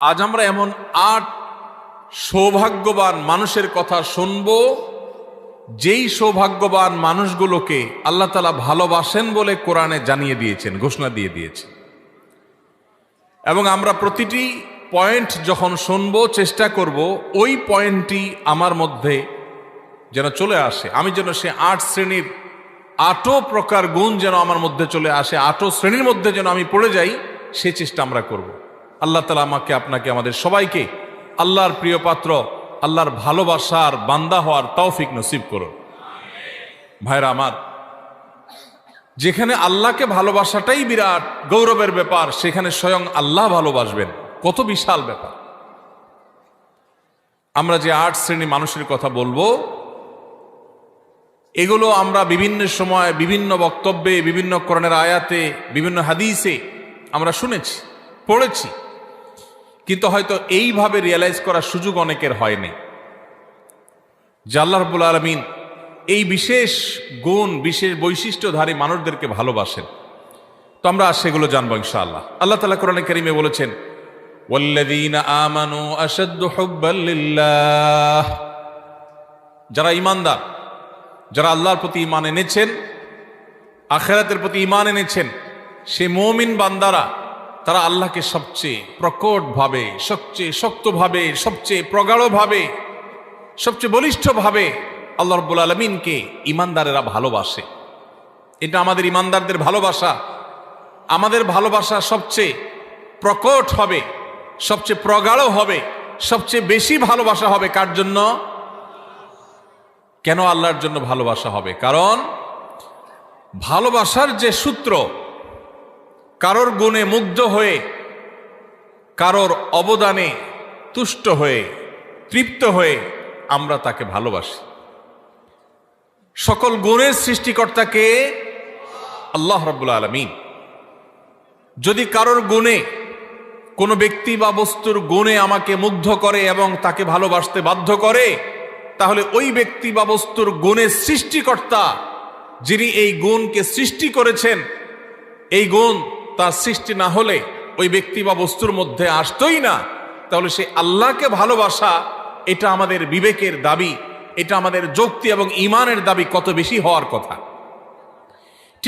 আজ আমরা এমন আট সৌভাগ্যবান মানুষের কথা শুনব, যেই সৌভাগ্যবান মানুষগুলোকে আল্লাহ তালা ভালোবাসেন বলে কোরআনে জানিয়ে দিয়েছেন, ঘোষণা দিয়ে দিয়েছেন এবং আমরা প্রতিটি পয়েন্ট যখন শুনব, চেষ্টা করব, ওই পয়েন্টটি আমার মধ্যে যেন চলে আসে। আমি যেন সে আট শ্রেণির আটো প্রকার গুণ যেন আমার মধ্যে চলে আসে আটো শ্রেণির মধ্যে যেন আমি পড়ে যাই, সে চেষ্টা আমরা করব। আল্লাহ তালা আমাকে, আপনাকে, আমাদের সবাইকে আল্লাহর প্রিয় পাত্র, আল্লাহর ভালোবাসার বান্দা হওয়ার তৌফিক নসিব করুন। ভাইরা আমার, যেখানে আল্লাহকে ভালোবাসাটাই বিরাট গৌরবের ব্যাপার, সেখানে স্বয়ং আল্লাহ ভালোবাসবেন। কত বিশাল ব্যাপার। আমরা যে আট শ্রেণি মানুষের কথা বলব, এগুলো আমরা বিভিন্ন সময়, বিভিন্ন বক্তব্যে, বিভিন্ন করণের আয়াতে, বিভিন্ন হাদিসে আমরা শুনেছি, পড়েছি। কিন্তু হয়তো এইভাবে রিয়েলাইজ করার সুযোগ অনেকের হয়নি। জাল্লাহ রবুল আলমিন এই বিশেষ গুণ, বিশেষ বৈশিষ্ট্যধারী মানুষদেরকে ভালোবাসেন। তো আমরা সেগুলো জানব ইনশাআল্লাহ। আল্লাহ তালা কোরআনে করিমে বলেছেন যারা ইমানদার যারা আল্লাহর প্রতি ইমান এনেছেন, আখেরাতের প্রতি ইমান এনেছেন, সে মমিন বান্দারা তারা আল্লাহকে সবচেয়ে প্রকটভাবে, সবচেয়ে শক্তভাবে, সবচেয়ে প্রগাঢ়ভাবে, সবচেয়ে বলিষ্ঠভাবে আল্লাহ রব্বুল আলমিনকে ইমানদারেরা ভালোবাসে। এটা আমাদের ইমানদারদের ভালোবাসা। আমাদের ভালোবাসা সবচেয়ে প্রকট হবে, সবচেয়ে প্রগাঢ় হবে, সবচেয়ে বেশি ভালোবাসা হবে কার জন্য? কেন আল্লাহর জন্য ভালোবাসা হবে? কারণ ভালোবাসার যে সূত্র কারোর গুণে মুগ্ধ হয়ে, কারোর অবদানে তুষ্ট হয়ে, তৃপ্ত হয়ে আমরা তাকে ভালোবাসি। সকল গুণের সৃষ্টিকর্তাকে আল্লাহ রব্বুল আলমিন, যদি কারোর গুণে কোনো ব্যক্তি বা বস্তুর গুণে আমাকে মুগ্ধ করে এবং তাকে ভালোবাসতে বাধ্য করে, তাহলে ওই ব্যক্তি বা বস্তুর গুণের সৃষ্টিকর্তা যিনি এই গুণকে সৃষ্টি করেছেন, এই গুণ তার সৃষ্টি না হলে ওই ব্যক্তি বা বস্তুর মধ্যে আসতোই না। তাহলে সে আল্লাহকে ভালোবাসা, এটা আমাদের বিবেকের দাবি, এটা আমাদের যুক্তি এবং ইমানের দাবি কত বেশি হওয়ার কথা।